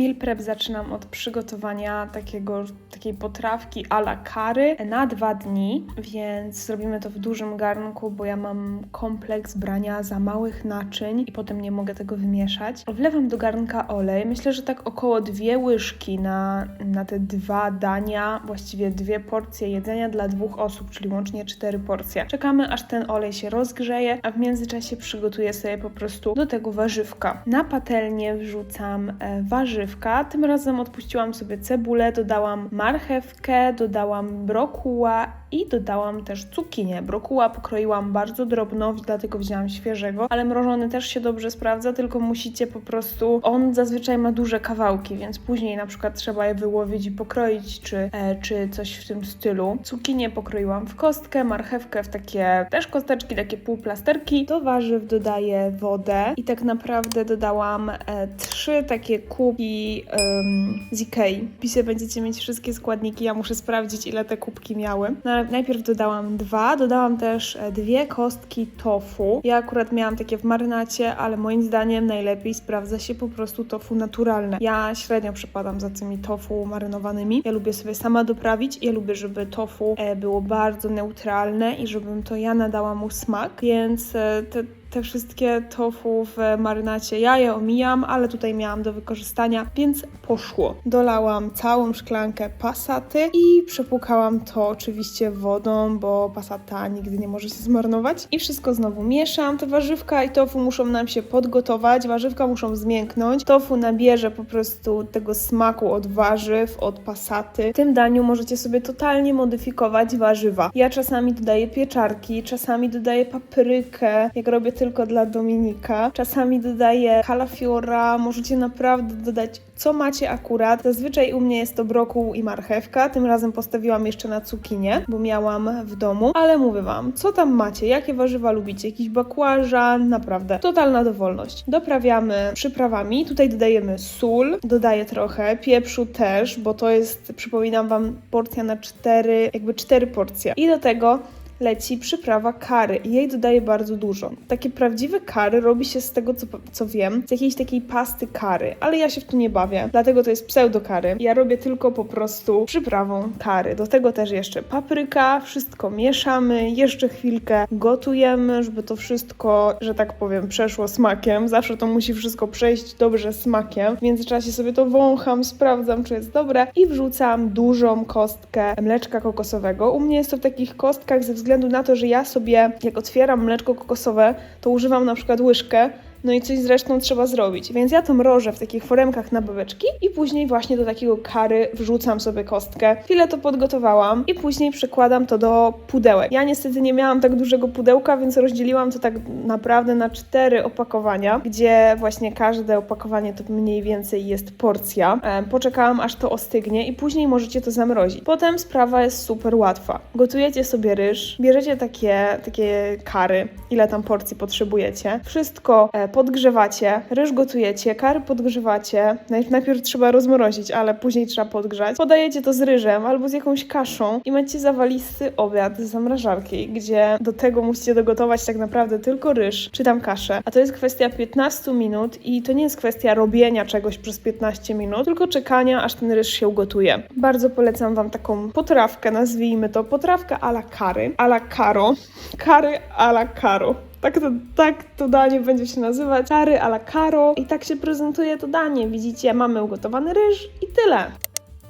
Meal prep zaczynam od przygotowania takiego, takiej potrawki a la kary na dwa dni, więc zrobimy to w dużym garnku, bo ja mam kompleks brania za małych naczyń i potem nie mogę tego wymieszać. Wlewam do garnka olej, myślę, że tak około dwie łyżki na, na te dwa dania, właściwie dwie porcje jedzenia dla dwóch osób, czyli łącznie cztery porcje. Czekamy aż ten olej się rozgrzeje, a w międzyczasie przygotuję sobie po prostu do tego warzywka. Na patelnię wrzucam e, warzywka, tym razem odpuściłam sobie cebulę, dodałam marchewkę, dodałam brokuła i dodałam też cukinię. Brokuła pokroiłam bardzo drobno, dlatego wzięłam świeżego, ale mrożony też się dobrze sprawdza, tylko musicie po prostu, on zazwyczaj ma duże kawałki, więc później na przykład trzeba je wyłowić i pokroić, czy, e, czy coś w tym stylu. Cukinię pokroiłam w kostkę, marchewkę w takie też kosteczki, takie półplasterki. Do warzyw dodaję wodę i tak naprawdę dodałam e, trzy takie kubki em, z Ikei. W pisie będziecie mieć wszystkie składniki, ja muszę sprawdzić ile te kubki miały. Ale najpierw dodałam dwa, dodałam też e, dwie kostki tofu. Ja akurat miałam takie w marynacie, ale moim zdaniem najlepiej sprawdza się po prostu tofu naturalne. Ja średnio przepadam za tymi tofu marynowanymi. Ja lubię sobie sama doprawić. Ja lubię, żeby tofu e, było bardzo neutralne i żebym to ja nadała mu smak, więc e, te te wszystkie tofu w marynacie ja je omijam, ale tutaj miałam do wykorzystania, więc poszło. Dolałam całą szklankę pasaty i przepłukałam to oczywiście wodą, bo pasata nigdy nie może się zmarnować. I wszystko znowu mieszam. Te warzywka i tofu muszą nam się podgotować, warzywka muszą zmięknąć. Tofu nabierze po prostu tego smaku od warzyw, od pasaty. W tym daniu możecie sobie totalnie modyfikować warzywa. Ja czasami dodaję pieczarki, czasami dodaję paprykę, jak robię tylko dla Dominika. Czasami dodaję kalafiora, możecie naprawdę dodać co macie akurat. Zazwyczaj u mnie jest to brokuł i marchewka, tym razem postawiłam jeszcze na cukinię, bo miałam w domu, ale mówię Wam, co tam macie, jakie warzywa lubicie, jakiś bakłażan, naprawdę, totalna dowolność. Doprawiamy przyprawami, tutaj dodajemy sól, dodaję trochę, pieprzu też, bo to jest, przypominam Wam, porcja na cztery, jakby cztery porcje. I do tego leci przyprawa kary i jej dodaję bardzo dużo. Takie prawdziwe kary robi się z tego, co, co wiem, z jakiejś takiej pasty kary, ale ja się w to nie bawię, dlatego to jest pseudo kary. Ja robię tylko po prostu przyprawą kary. Do tego też jeszcze papryka, wszystko mieszamy, jeszcze chwilkę gotujemy, żeby to wszystko, że tak powiem, przeszło smakiem. Zawsze to musi wszystko przejść dobrze smakiem. W międzyczasie sobie to wącham, sprawdzam, czy jest dobre i wrzucam dużą kostkę mleczka kokosowego. U mnie jest to w takich kostkach ze względu na to, że ja sobie, jak otwieram mleczko kokosowe, to używam na przykład łyżkę, no i coś z resztą trzeba zrobić. Więc ja to mrożę w takich foremkach na babeczki i później właśnie do takiego kary wrzucam sobie kostkę. Chwilę to podgotowałam i później przekładam to do pudełek. Ja niestety nie miałam tak dużego pudełka, więc rozdzieliłam to tak naprawdę na cztery opakowania, gdzie właśnie każde opakowanie to mniej więcej jest porcja. E, Poczekałam aż to ostygnie i później możecie to zamrozić. Potem sprawa jest super łatwa. Gotujecie sobie ryż, bierzecie takie, takie kary, ile tam porcji potrzebujecie. Wszystko e, podgrzewacie, ryż gotujecie, kary podgrzewacie. Najpierw, trzeba rozmrozić, ale później trzeba podgrzać. Podajecie to z ryżem albo z jakąś kaszą i macie zawalisty obiad z zamrażarki, gdzie do tego musicie dogotować tak naprawdę tylko ryż czy tam kaszę. A to jest kwestia 15 minut i to nie jest kwestia robienia czegoś przez 15 minut, tylko czekania, aż ten ryż się ugotuje. Bardzo polecam Wam taką potrawkę, nazwijmy to potrawka a la kary, a la caro, kary a la caro. Tak to, tak to danie będzie się nazywać. Kary a la caro. I tak się prezentuje to danie. Widzicie, mamy ugotowany ryż i tyle.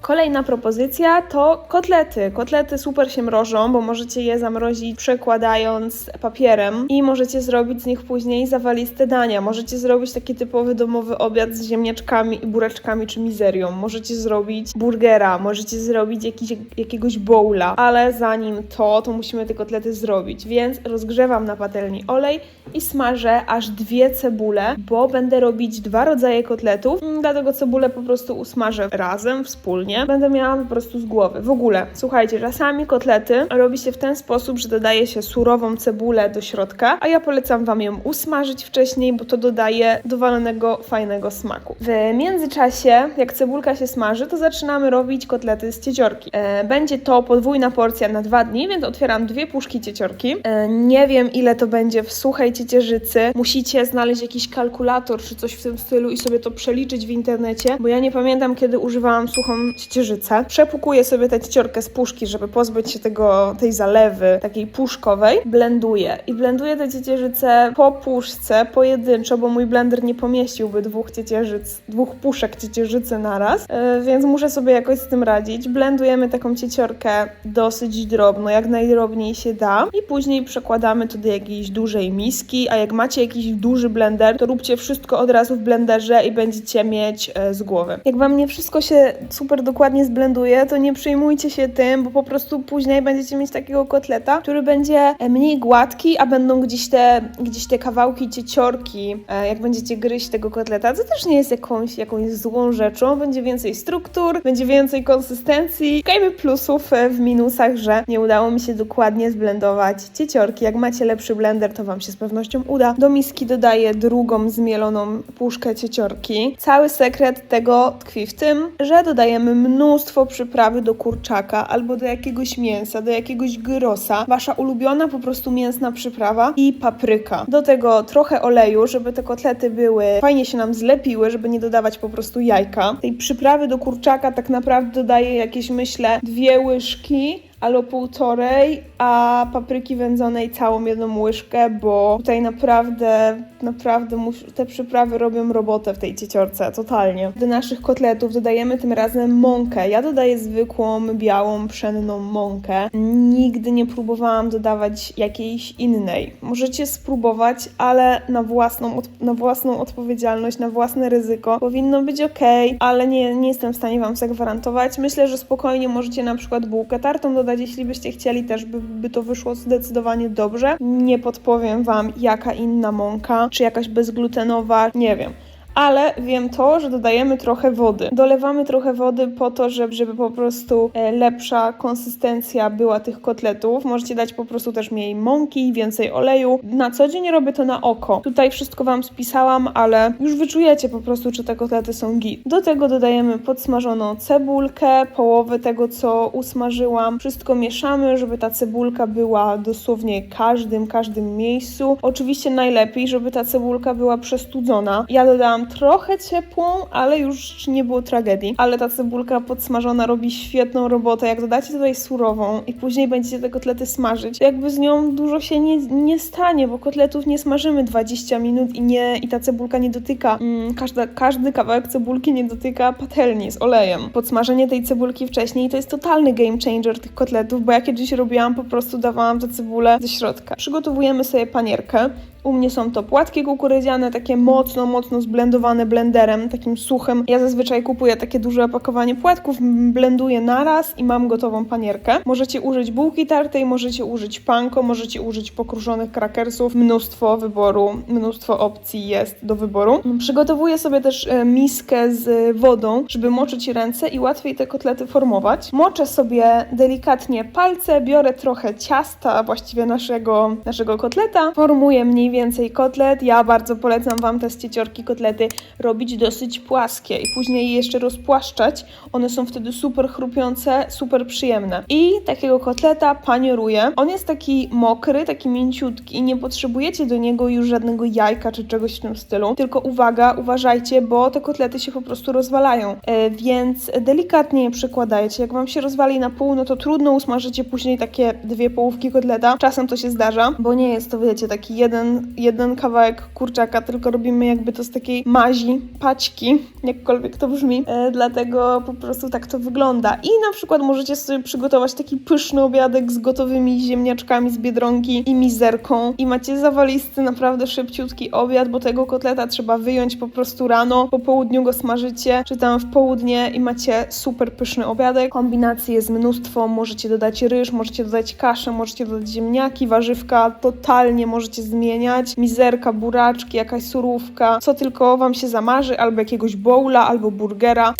Kolejna propozycja to kotlety. Kotlety super się mrożą, bo możecie je zamrozić przekładając papierem i możecie zrobić z nich później zawaliste dania. Możecie zrobić taki typowy domowy obiad z ziemniaczkami i bureczkami czy mizerią. Możecie zrobić burgera, możecie zrobić jakiś, jakiegoś bowla, ale zanim to, to musimy te kotlety zrobić. Więc rozgrzewam na patelni olej i smażę aż dwie cebule, bo będę robić dwa rodzaje kotletów, dlatego cebulę po prostu usmażę razem, wspólnie nie? Będę miała po prostu z głowy. W ogóle, słuchajcie, czasami kotlety robi się w ten sposób, że dodaje się surową cebulę do środka, a ja polecam Wam ją usmażyć wcześniej, bo to dodaje dowalonego, fajnego smaku. W międzyczasie, jak cebulka się smaży, to zaczynamy robić kotlety z cieciorki. E, będzie to podwójna porcja na dwa dni, więc otwieram dwie puszki cieciorki. E, nie wiem, ile to będzie w suchej ciecierzycy. Musicie znaleźć jakiś kalkulator czy coś w tym stylu i sobie to przeliczyć w internecie, bo ja nie pamiętam, kiedy używałam suchą ciecierzycę. Przepukuję sobie tę cieciorkę z puszki, żeby pozbyć się tego, tej zalewy takiej puszkowej. Blenduję i blenduję tę ciecierzycę po puszce, pojedynczo, bo mój blender nie pomieściłby dwóch ciecierzyc, dwóch puszek ciecierzycy naraz, yy, więc muszę sobie jakoś z tym radzić. Blendujemy taką cieciorkę dosyć drobno, jak najdrobniej się da i później przekładamy to do jakiejś dużej miski, a jak macie jakiś duży blender, to róbcie wszystko od razu w blenderze i będziecie mieć e, z głowy. Jak wam nie wszystko się super dokładnie zblenduje, to nie przejmujcie się tym, bo po prostu później będziecie mieć takiego kotleta, który będzie e, mniej gładki, a będą gdzieś te, gdzieś te kawałki cieciorki, e, jak będziecie gryźć tego kotleta, co też nie jest jakąś, jakąś złą rzeczą, będzie więcej struktur, będzie więcej konsystencji. Szukajmy plusów e, w minusach, że nie udało mi się dokładnie zblendować cieciorki. Jak macie lepszy blender, to wam się z pewnością uda. Do miski dodaję drugą zmieloną puszkę cieciorki. Cały sekret tego tkwi w tym, że dodajemy mnóstwo przyprawy do kurczaka albo do jakiegoś mięsa, do jakiegoś gyrosa. Wasza ulubiona po prostu mięsna przyprawa i papryka. Do tego trochę oleju, żeby te kotlety były fajnie się nam zlepiły, żeby nie dodawać po prostu jajka. Tej przyprawy do kurczaka tak naprawdę dodaję jakieś myślę dwie łyżki albo półtorej, a papryki wędzonej całą jedną łyżkę, bo tutaj naprawdę, naprawdę te przyprawy robią robotę w tej cieciorce, totalnie. Do naszych kotletów dodajemy tym razem mąkę. Ja dodaję zwykłą, białą, pszenną mąkę. Nigdy nie próbowałam dodawać jakiejś innej. Możecie spróbować, ale na własną, na własną odpowiedzialność, na własne ryzyko. Powinno być ok, ale nie, nie jestem w stanie Wam zagwarantować. Myślę, że spokojnie możecie na przykład bułkę tartą dodać, jeśli byście chcieli, też by, by to wyszło zdecydowanie dobrze. Nie podpowiem Wam, jaka inna mąka, czy jakaś bezglutenowa, nie wiem ale wiem to, że dodajemy trochę wody. Dolewamy trochę wody po to, żeby, żeby po prostu e, lepsza konsystencja była tych kotletów. Możecie dać po prostu też mniej mąki, więcej oleju. Na co dzień robię to na oko. Tutaj wszystko Wam spisałam, ale już wyczujecie po prostu, czy te kotlety są git. Do tego dodajemy podsmażoną cebulkę, połowę tego, co usmażyłam. Wszystko mieszamy, żeby ta cebulka była dosłownie każdym, każdym miejscu. Oczywiście najlepiej, żeby ta cebulka była przestudzona. Ja dodałam trochę ciepłą, ale już nie było tragedii. Ale ta cebulka podsmażona robi świetną robotę. Jak dodacie tutaj surową i później będziecie te kotlety smażyć, jakby z nią dużo się nie, nie stanie, bo kotletów nie smażymy 20 minut i nie i ta cebulka nie dotyka, mm, każda, każdy kawałek cebulki nie dotyka patelni z olejem. Podsmażenie tej cebulki wcześniej to jest totalny game changer tych kotletów, bo ja kiedyś robiłam, po prostu dawałam tę cebulę do środka. Przygotowujemy sobie panierkę. U mnie są to płatki kukurydziane, takie mocno, mocno zblendowane blenderem, takim suchym. Ja zazwyczaj kupuję takie duże opakowanie płatków, blenduję naraz i mam gotową panierkę. Możecie użyć bułki tartej, możecie użyć panko, możecie użyć pokruszonych krakersów. Mnóstwo wyboru, mnóstwo opcji jest do wyboru. Przygotowuję sobie też e, miskę z wodą, żeby moczyć ręce i łatwiej te kotlety formować. Moczę sobie delikatnie palce, biorę trochę ciasta, właściwie naszego, naszego kotleta, formuję mniej więcej kotlet. Ja bardzo polecam Wam te z cieciorki kotlety robić dosyć płaskie i później je jeszcze rozpłaszczać. One są wtedy super chrupiące, super przyjemne. I takiego kotleta panioruję. On jest taki mokry, taki mięciutki. Nie potrzebujecie do niego już żadnego jajka czy czegoś w tym stylu. Tylko uwaga, uważajcie, bo te kotlety się po prostu rozwalają. E, więc delikatnie je przekładajcie. Jak Wam się rozwali na pół, no to trudno usmażycie później takie dwie połówki kotleta. Czasem to się zdarza, bo nie jest to, wiecie, taki jeden, jeden kawałek kurczaka, tylko robimy jakby to z takiej mazi, paćki, jakkolwiek to brzmi. E, dlatego po prostu tak to wygląda. I na przykład możecie sobie przygotować taki pyszny obiadek z gotowymi ziemniaczkami z biedronki i mizerką. I macie zawalisty, naprawdę szybciutki obiad, bo tego kotleta trzeba wyjąć po prostu rano, po południu go smażycie, czy tam w południe i macie super pyszny obiadek. Kombinacji jest mnóstwo, możecie dodać ryż, możecie dodać kaszę, możecie dodać ziemniaki, warzywka, totalnie możecie zmieniać. Mizerka, buraczki, jakaś surówka, co tylko wam się zamarzy, albo jakiegoś bowla, albo burgera.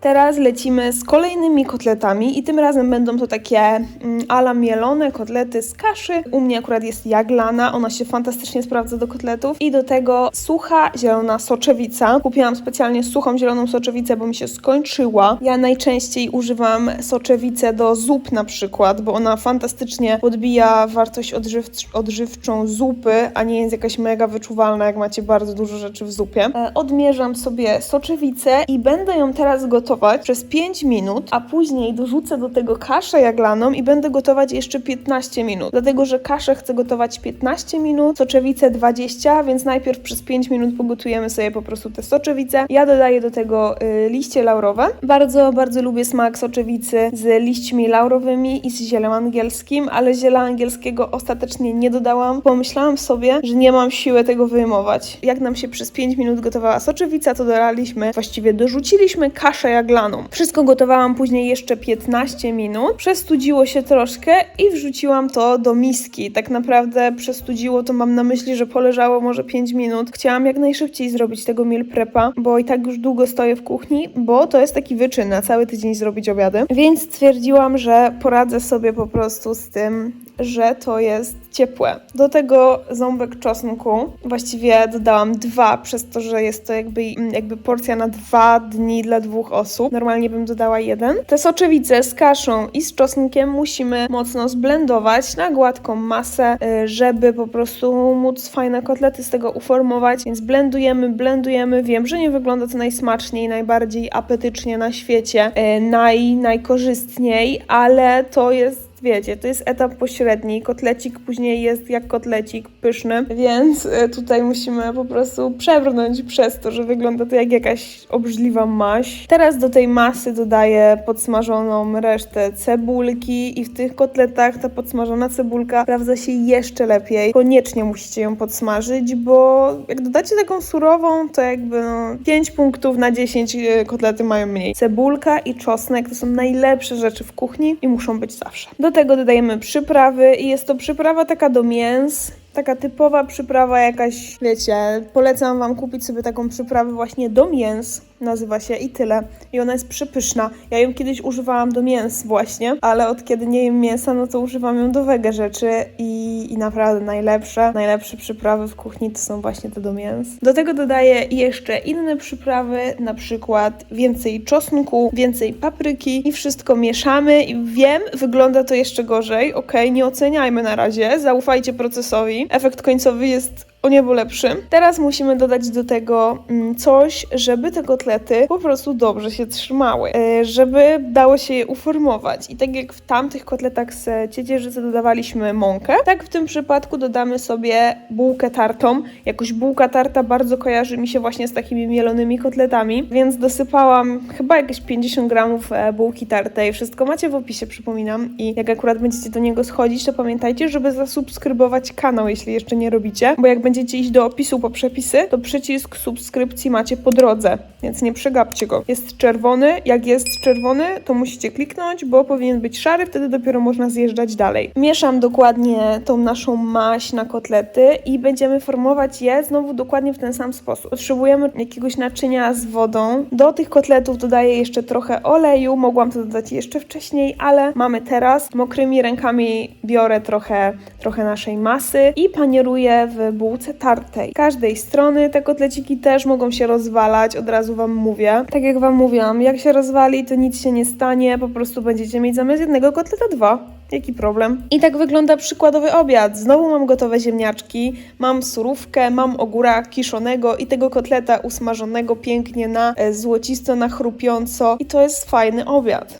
Teraz lecimy z kolejnymi kotletami i tym razem będą to takie mm, ala mielone kotlety z kaszy. U mnie akurat jest jaglana, ona się fantastycznie sprawdza do kotletów i do tego sucha zielona soczewica. Kupiłam specjalnie suchą zieloną soczewicę, bo mi się skończyła. Ja najczęściej używam soczewicę do zup na przykład, bo ona fantastycznie podbija wartość odżywcz- odżywczą zupy, a nie jest jakaś mega wyczuwalna, jak macie bardzo dużo rzeczy w zupie. E, Odmierzam sobie soczewicę i będę ją teraz gotować przez 5 minut, a później dorzucę do tego kaszę jaglaną i będę gotować jeszcze 15 minut. Dlatego, że kaszę chcę gotować 15 minut, soczewicę 20, więc najpierw przez 5 minut pogotujemy sobie po prostu te soczewice. Ja dodaję do tego y, liście laurowe. Bardzo, bardzo lubię smak soczewicy z liśćmi laurowymi i z zielem angielskim, ale ziela angielskiego ostatecznie nie dodałam. Pomyślałam sobie, że nie mam siły tego wyjmować. Jak nam się przez 5 minut gotowała soczewica, to dodaliśmy, właściwie dorzuciliśmy kaszę jaglaną. Wszystko gotowałam później jeszcze 15 minut. Przestudziło się troszkę i wrzuciłam to do miski. Tak naprawdę przestudziło to mam na myśli, że poleżało może 5 minut. Chciałam jak najszybciej zrobić tego meal prepa, bo i tak już długo stoję w kuchni, bo to jest taki wyczyn na cały tydzień zrobić obiady. Więc stwierdziłam, że poradzę sobie po prostu z tym, że to jest ciepłe. Do tego ząbek czosnku, właściwie dodałam dwa, przez to, że jest to jakby, jakby porcja na dwa dni dla dwóch osób. Normalnie bym dodała jeden. Te soczewice z kaszą i z czosnkiem musimy mocno zblendować na gładką masę, y, żeby po prostu móc fajne kotlety z tego uformować. Więc blendujemy, blendujemy. Wiem, że nie wygląda to najsmaczniej, najbardziej apetycznie na świecie, y, naj, najkorzystniej, ale to jest wiecie, to jest etap pośredni. Kotlecik później jest jak kotlecik, pyszny, więc e, tutaj musimy po prostu przebrnąć przez to, że wygląda to jak jakaś obrzydliwa maś. Teraz do tej masy dodaję podsmażoną resztę cebulki i w tych kotletach ta podsmażona cebulka sprawdza się jeszcze lepiej. Koniecznie musicie ją podsmażyć, bo jak dodacie taką surową, to jakby no, 5 punktów na 10 e, kotlety mają mniej. Cebulka i czosnek to są najlepsze rzeczy w kuchni i muszą być zawsze. Do tego dodajemy przyprawy i jest to przyprawa taka do mięs. Taka typowa przyprawa jakaś, wiecie, polecam Wam kupić sobie taką przyprawę właśnie do mięs, nazywa się i tyle. I ona jest przepyszna. Ja ją kiedyś używałam do mięs właśnie, ale od kiedy nie jem mięsa, no to używam ją do wege rzeczy i, i naprawdę najlepsze, najlepsze przyprawy w kuchni to są właśnie te do mięs. Do tego dodaję jeszcze inne przyprawy, na przykład więcej czosnku, więcej papryki i wszystko mieszamy i wiem, wygląda to jeszcze gorzej, okej, nie oceniajmy na razie, zaufajcie procesowi. Efekt końcowy jest o niebo lepszy. Teraz musimy dodać do tego mm, coś, żeby te kotlety po prostu dobrze się trzymały, e, żeby dało się je uformować. I tak jak w tamtych kotletach z ciecierzycy dodawaliśmy mąkę, tak w tym przypadku dodamy sobie bułkę tartą. Jakoś bułka tarta bardzo kojarzy mi się właśnie z takimi mielonymi kotletami, więc dosypałam chyba jakieś 50 gramów e, bułki tartej. Wszystko macie w opisie, przypominam. I jak akurat będziecie do niego schodzić, to pamiętajcie, żeby zasubskrybować kanał, jeśli jeszcze nie robicie, bo jak będziecie iść do opisu po przepisy, to przycisk subskrypcji macie po drodze, więc nie przegapcie go. Jest czerwony, jak jest czerwony, to musicie kliknąć, bo powinien być szary, wtedy dopiero można zjeżdżać dalej. Mieszam dokładnie tą naszą maść na kotlety i będziemy formować je znowu dokładnie w ten sam sposób. Potrzebujemy jakiegoś naczynia z wodą. Do tych kotletów dodaję jeszcze trochę oleju, mogłam to dodać jeszcze wcześniej, ale mamy teraz. Mokrymi rękami biorę trochę, trochę naszej masy i panieruję w bułce tartej. Każdej strony te kotleciki też mogą się rozwalać, od razu Wam mówię. Tak jak Wam mówiłam, jak się rozwali, to nic się nie stanie, po prostu będziecie mieć zamiast jednego kotleta dwa. Jaki problem? I tak wygląda przykładowy obiad. Znowu mam gotowe ziemniaczki, mam surówkę, mam ogóra kiszonego i tego kotleta usmażonego pięknie na e, złocisto, na chrupiąco. I to jest fajny obiad.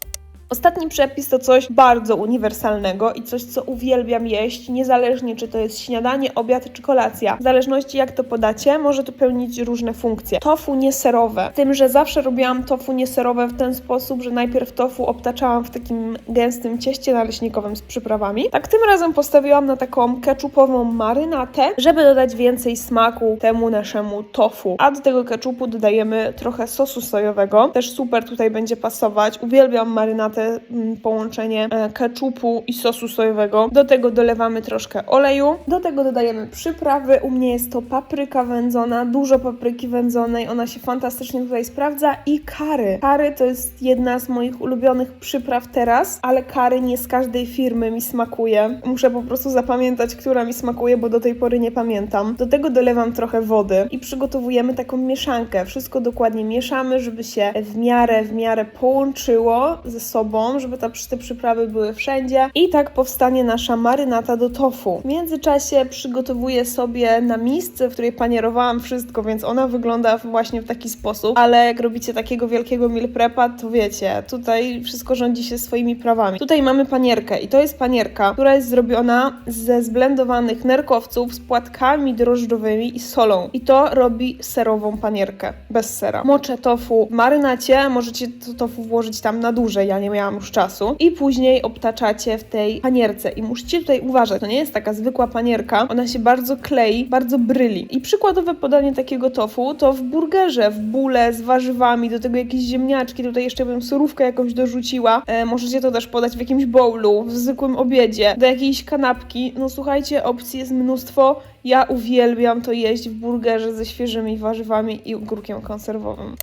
Ostatni przepis to coś bardzo uniwersalnego i coś, co uwielbiam jeść, niezależnie czy to jest śniadanie, obiad czy kolacja. W zależności jak to podacie, może to pełnić różne funkcje. Tofu nieserowe. Tym, że zawsze robiłam tofu nieserowe w ten sposób, że najpierw tofu obtaczałam w takim gęstym cieście naleśnikowym z przyprawami. Tak tym razem postawiłam na taką keczupową marynatę, żeby dodać więcej smaku temu naszemu tofu. A do tego keczupu dodajemy trochę sosu sojowego. Też super tutaj będzie pasować. Uwielbiam marynatę aromatę, mm, połączenie e, keczupu i sosu sojowego. Do tego dolewamy troszkę oleju. Do tego dodajemy przyprawy. U mnie jest to papryka wędzona, dużo papryki wędzonej. Ona się fantastycznie tutaj sprawdza. I kary. Kary to jest jedna z moich ulubionych przypraw teraz, ale kary nie z każdej firmy mi smakuje. Muszę po prostu zapamiętać, która mi smakuje, bo do tej pory nie pamiętam. Do tego dolewam trochę wody i przygotowujemy taką mieszankę. Wszystko dokładnie mieszamy, żeby się w miarę, w miarę połączyło ze sobą, żeby ta, te przyprawy były wszędzie. I tak powstanie nasza marynata do tofu. W międzyczasie przygotowuję sobie na misce, w której panierowałam wszystko, więc ona wygląda właśnie w taki sposób. Ale jak robicie takiego wielkiego meal prepa, to wiecie, tutaj wszystko rządzi się swoimi prawami. Tutaj mamy panierkę i to jest panierka, która jest zrobiona ze zblendowanych nerkowców z płatkami drożdżowymi i solą. I to robi serową panierkę, bez sera. Moczę tofu w marynacie, możecie to tofu włożyć tam na dłużej, ja nie miałam już czasu. I później obtaczacie w tej panierce. I musicie tutaj uważać, to nie jest taka zwykła panierka, ona się bardzo klei, bardzo bryli. I przykładowe podanie takiego tofu to w burgerze, w bóle z warzywami, do tego jakieś ziemniaczki, tutaj jeszcze bym surówkę jakąś dorzuciła. E, możecie to też podać w jakimś bowlu, w zwykłym obiedzie, do jakiejś kanapki. No słuchajcie, opcji jest mnóstwo. Ja uwielbiam to jeść w burgerze ze świeżymi warzywami i ogórkiem konserwowym.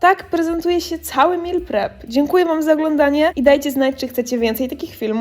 Tak prezentuje się cały meal prep. Dziękuję Wam za oglądanie i dajcie znać, czy chcecie więcej takich filmów.